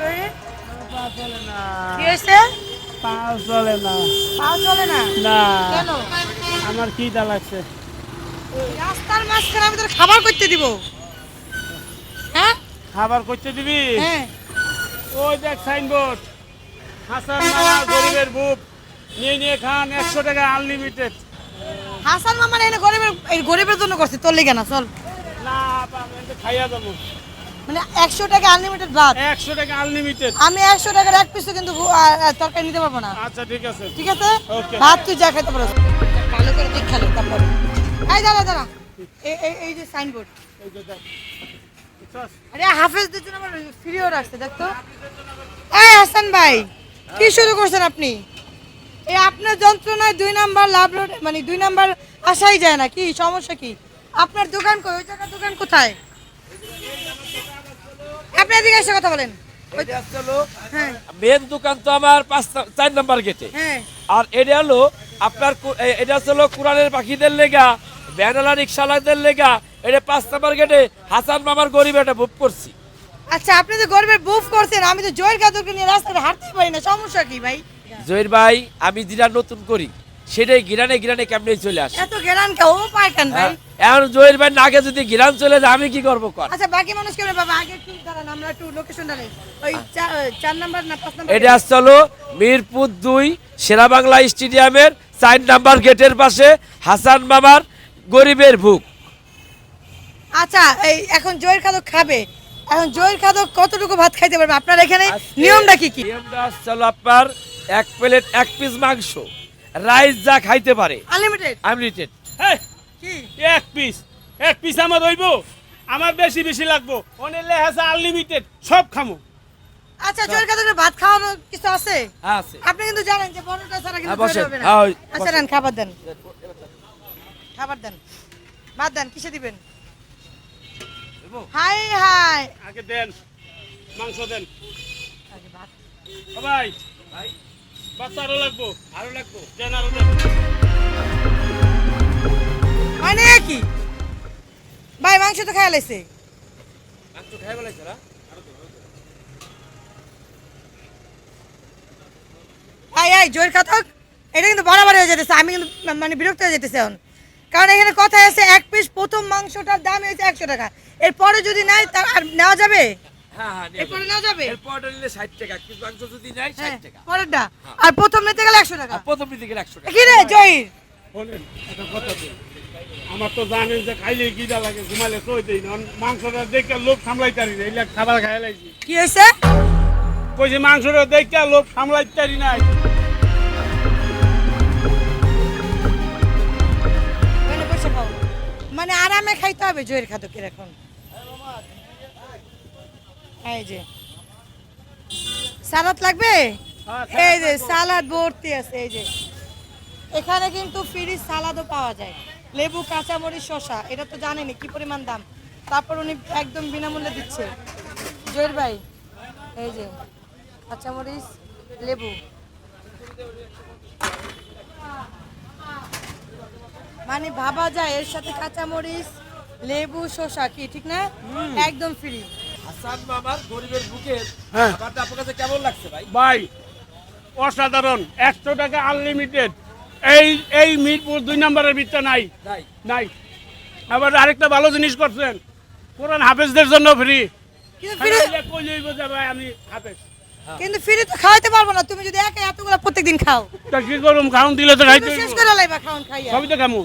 জহির পা চলে না। কি হয়েছে? পা চলে না। পাও চলে না? না। কেন? আমার খিদা লাগছে। রাস্তার মাঝখানে আমি তোর খাবার করতে দিব। হ্যাঁ? খাবার করতে দিবি? হ্যাঁ। ওই দেখ সাইনবোর্ড। হাসান মামা গরিবের বুক। নিয়ে নিয়ে খান একশো টাকা আনলিমিটেড হাসান মামার এনে গরিবের গরিবের জন্য করছে তোর লেগে না চল। না খাইয়া যাব মানে একশো টাকা আনলিমিটেড ভাত। একশো টাকা আনলিমিটেড আমি একশো টাকার এক পিসও কিন্তু তরকারি নিতে পারব না। আচ্ছা ঠিক আছে। ঠিক আছে. ভাত তুই যা খেতে পারো। ভালো করে দেখ খেলো তারপরে। এই দাঁড়া দাঁড়া। এই যে সাইনবোর্ড এই যে দেখ। বুঝছস? আরে হাফেজদের জন্য আমার ফ্রিও রাখছে দেখ তো। এই হাসান ভাই কি শুরু করছেন আপনি? এই আপনার যন্ত্রণায় দুই নাম্বার লাভ রোড মানে দুই নাম্বার আসাই যায় না কি সমস্যা কি? আপনার দোকান কই? ওই জায়গার দোকান কোথায়? আপনি এদিকে এসে কথা বলেন। হ্যাঁ। মেন দোকান তো আমার পাঁচ চার নাম্বার গেটে। হ্যাঁ। আর এটা হলো আপনার এটা হলো কোরআনের পাখিদের লেগা ভ্যানওয়ালা রিক্সাওয়ালাদের লেগা এটা পাঁচ নাম্বার গেটে হাসান মামার গরিব এটা বুক করছি। আচ্ছা আপনি তো গরিবের বুফ করছেন আমি তো জয়ের কাদরকে নিয়ে রাস্তায় হাঁটতে পারি না সমস্যা কি ভাই? জহির ভাই আমি যেটা নতুন করি সেটাই গিরানে গিরানে কেমনে চলে আসে? এত গেরান কে ও পায় কেন ভাই? হ্যাঁ, এখন জহির ভাই নাকে যদি গিরান চলে যায় আমি কি করব কর? আচ্ছা বাকি মানুষ কেমন বাবা আগে একটু দাঁড়ান আমরা একটু লোকেশন নেই ওই চার নাম্বার না পাঁচ নাম্বার এটা আসছে হলো মিরপুর দুই সেরা বাংলা স্টেডিয়ামের চার নাম্বার গেটের পাশে হাসান মামার গরিবের ভুক আচ্ছা এই এখন জয়ের খাদক খাবে। এখন জয়ের খাদক কতটুকু ভাত খাইতে পারবে? আপনার এখানে নিয়মটা কি কি? নিয়মটা আসছে হলো আপনার এক প্লেট এক পিস মাংস। রাইস যা খাইতে পারে। আনলিমিটেড আনলিমিটেড হেই, কি? এক পিস এক পিস আমার হইব? আমার বেশি বেশি লাগবো। অনেক লেহাসা আনলিমিটেড সব খামো। আচ্ছা জয়ের খাদকের ভাত খাওয়ানোর কিছু আছে? আছে। আপনি কিন্তু জানেন যে পনেরোটা ছাড়া কিন্তু হ্যাঁ। তৈরি হবে না। হ্যাঁ, আচ্ছা দেন খাবার দেন। খাবার দেন। ভাত দেন কিসে দিবেন? হাই হাই। আগে দেন মাংস দেন। আগে ভাত। ও ভাই। ভাই। বাচ্চা আরও লাগবো। আরও লাগবো। দেন আরও দেন। মানে কি? ভাই মাংস তো খাওয়া লাইছে। মাংস খাই বলাইছে না? এই এই জয়ের খাতক এটা কিন্তু বাড়াবাড়ি হয়ে যেতেছে আমি কিন্তু মানে বিরক্ত হয়ে যেতেছে এখন। কারণ এখানে কথা আছে এক পিস প্রথম মাংসটার দাম হয়েছে একশো টাকা। এরপরে যদি নেয় তা আর নেওয়া যাবে? হ্যাঁ হ্যাঁ এরপরে যাব। যাবে? এরপর নিলে ষাট টাকা কিন্তু মাংস যদি নেয় হ্যাঁ টাকা। পরেরটা। আর প্রথম নিতে গেলে একশো টাকা। আর প্রথম দিকে একশো টাকা। কি রে বলেন কথা আমার তো জানেন যে খাইলে কিটা লাগে ঘুমালে দেই না। মাংসটা দেখে লোক সামলাইতে পারি না। এইলা খাবার খাই লাইছি। কি হয়েছে? কইছে মাংসটা দেখে লোক সামলাইতে পারি নাই। ওখানে খাও। মানে আরামে খাইতে হবে জয়ের খাতকের এখন। এই যে। সালাদ লাগবে? হ্যাঁ, এই যে সালাদ ভর্তি আছে এই যে। এখানে কিন্তু ফ্রি সালাদও পাওয়া যায়। লেবু কাঁচামরিচ শসা এটা তো জানেনি কি পরিমাণ দাম। তারপর উনি একদম বিনামূল্যে দিচ্ছে। জয়ের ভাই এই যে কাঁচামরিচ লেবু। মানে ভাবা যায় এর সাথে কাঁচামরিচ লেবু শসা কি ঠিক না? একদম ফ্রি হাসান মামার গরিবের বুকের হ্যাঁ। খাবারটা আপনার কাছে কেমন লাগছে ভাই? ভাই অসাধারণ। একশো টাকা আনলিমিটেড এই এই মিরপুর দুই নম্বরের ভিতরে নাই। নাই। আবার আরেকটা ভালো জিনিস করছেন। কোরআন হাফেজদের জন্য ফ্রি ফ্রি কই লইব যে ভাই আমি হাফেজ? কিন্তু ফ্রি তো খাওয়াইতে পারব না। তুমি যদি একা এতগুলো প্রত্যেকদিন খাও। তা কি করুম? খাউন দিলে তো খাইতে শেষ করে লাইবা খাওন খাইয়া। সবই তো কেমন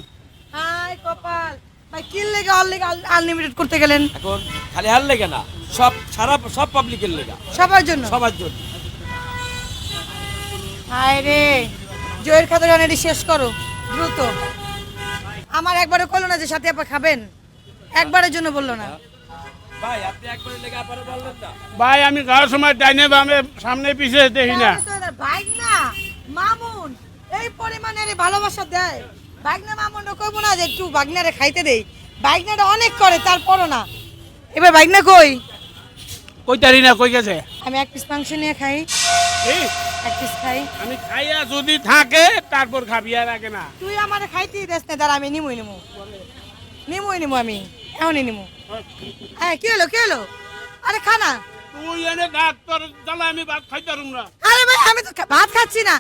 হাই কপাল। ভাই কিল লেগে অল লেগে আনলিমিটেড করতে গেলেন? এখন খালি হার লেগে না। সব সারা সব পাবলিকের লেগা। সবার জন্য? সবার জন্য। হায় রে জয়ের খাতা গানেটি শেষ করো দ্রুত। আমার একবারও করল না যে সাথে আপা খাবেন। একবারের জন্য বলল না। ভাই আপনি একবারে লেগে আবার বললেন না? ভাই আমি খাওয়ার সময় ডাইনে বামে সামনে পিছিয়ে দেখি না। বাইক না মামুন এই পরিমাণে রে ভালোবাসা দেয়। বাইক না মামুন কইবো না যে একটু বাগনারে খাইতে দেই। বাইকনাটা অনেক করে তারপরও না। এবার বাইকনা কই? কই তারি না কই গেছে? আমি এক পিস মাংস নিয়ে খাই। এক পিস খাই। আমি খাইয়া যদি থাকে তারপর খাবি আর আগে না। তুই আমার খাইতি দেস না দাঁড়া আমি নিমুই নিমু। নিমুই নিমু আমি এমনই নিমু। হ্যাঁ কি হলো কি হলো? আরে খানা তুই এনে ডাক তোর জ্বালা আমি ভাত খাইতে পারুম না। আরে ভাই আমি তো ভাত খাচ্ছি না।